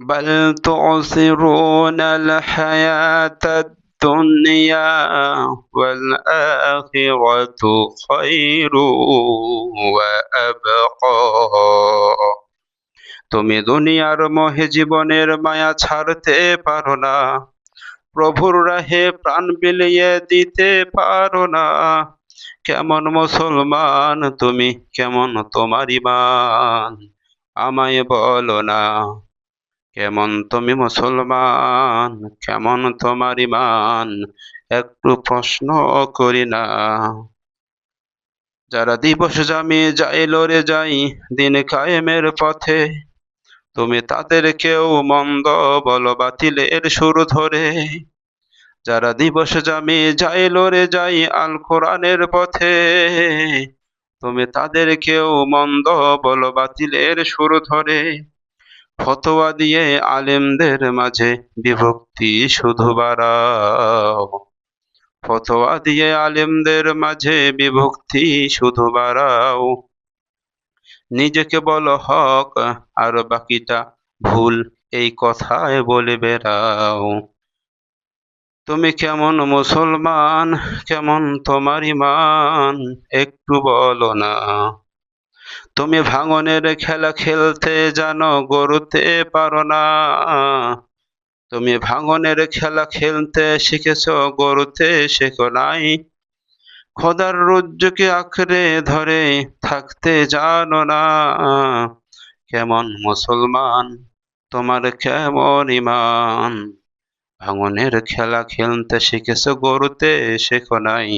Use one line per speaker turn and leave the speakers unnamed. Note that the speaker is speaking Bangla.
بل تؤثرون الحياة الدنيا والآخرة خير وأبقى তুমি দুনিয়ার মোহে জীবনের মায়া ছাড়তে পারো না প্রভুর রাহে প্রাণ বিলিয়ে দিতে পারো না কেমন মুসলমান তুমি কেমন তোমার ইমান আমায় বলো না কেমন তুমি মুসলমান? কেমন তোমার ইমান একটু প্রশ্ন করি না। যারা দিবস জামি যাই লড়ে যাই দিন কায়েমের পথে, তুমি তাদের কেউ মন্দ বল বাতিলের সুর ধরে। যারা দিবস জামি যাই লড়ে যাই আল কোরআনের পথে, তুমি তাদের কেউ মন্দ বল বাতিলের সুর ধরে। ফতোয়া দিয়ে আলেমদের মাঝে বিভক্তি শুধু বাড়াও। ফতোয়া দিয়ে আলেমদের মাঝে বিভক্তি শুধু বাড়াও। নিজেকে বলো হক, আর বাকিটা ভুল, এই কথায় বলে বেড়াও। তুমি কেমন মুসলমান, কেমন তোমার ইমান, একটু বলো না। তুমি ভাঙনের খেলা খেলতে জানো গরুতে পারো না। তুমি ভাঙনের খেলা খেলতে শিখেছ গরুতে শেখো নাই। খোদার রজ্জুকে আঁকড়ে ধরে থাকতে জানো না। কেমন মুসলমান, তোমার কেমন ইমান। ভাঙনের খেলা খেলতে শিখেছ গরুতে শেখো নাই।